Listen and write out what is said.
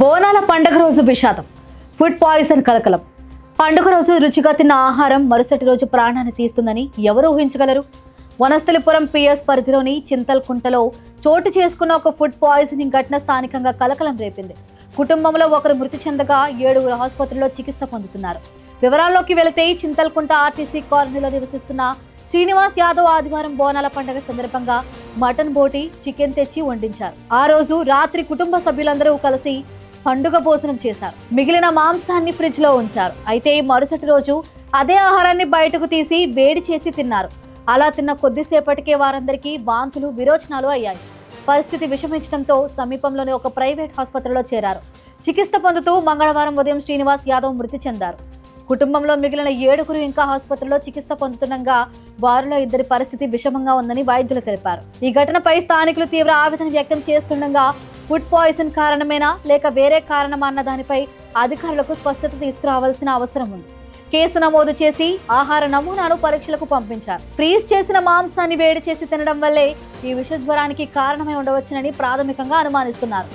బోనాల పండుగ రోజు విషాదం. ఫుడ్ పాయిజన్ కలకలం. పండుగ రోజు రుచిగా తిన్న ఆహారం మరుసటి రోజు ప్రాణాన్ని తీస్తుందని ఎవరు ఊహించగలరు? వనస్థలిపురం పిఎస్ పరిధిలోని చింతల్కుంటలో చోటు చేసుకున్న ఒక ఫుడ్ పాయిజనింగ్ ఘటన స్థానికంగా కలకలం రేపింది. కుటుంబంలో ఒకరు మృతి చెందగా ఏడుగురు ఆసుపత్రిలో చికిత్స పొందుతున్నారు. వివరాల్లోకి వెళితే చింతల్కుంట ఆర్టీసీ కాలనీలో నివసిస్తున్న శ్రీనివాస్ యాదవ్ ఆదివారం బోనాల పండుగ సందర్భంగా మటన్ బోటి చికెన్ తెచ్చి వండించారు. ఆ రోజు రాత్రి కుటుంబ సభ్యులందరూ కలిసి పండుగ భోజనం చేశారు. మిగిలిన మాంసాన్ని ఫ్రిడ్జ్లో ఉంచారు. అయితే మరుసటి రోజు అదే ఆహారాన్ని బయటకు తీసి వేడి చేసి తిన్నారు. అలా తిన్న కొద్దిసేపటికే వారందరికీ వాంతులు విరోచనాలు అయ్యాయి. పరిస్థితి విషమించడంతో సమీపంలోని ఒక ప్రైవేట్ ఆసుపత్రిలో చేరారు. చికిత్స పొందుతూ మంగళవారం ఉదయం శ్రీనివాస్ యాదవ్ మృతి చెందారు. కుటుంబంలో మిగిలిన ఏడుగురు ఇంకా ఆసుపత్రిలో చికిత్స పొందుతుండగా వారిలో ఇద్దరి పరిస్థితి విషమంగా ఉందని వైద్యులు తెలిపారు. ఈ ఘటనపై స్థానికులు తీవ్ర ఆవేదన వ్యక్తం చేస్తుండగా ఫుడ్ పాయిజన్ కారణమేనా లేక వేరే కారణమా అన్న దానిపై అధికారులకు స్పష్టత తీసుకురావాల్సిన అవసరం ఉంది. కేసు నమోదు చేసి ఆహార నమూనాను పరీక్షలకు పంపించారు. ఫ్రీజ్ చేసిన మాంసాన్ని వేడి చేసి తినడం వల్లే ఈ విషజ్వరానికి కారణమై ఉండవచ్చునని ప్రాథమికంగా అనుమానిస్తున్నారు.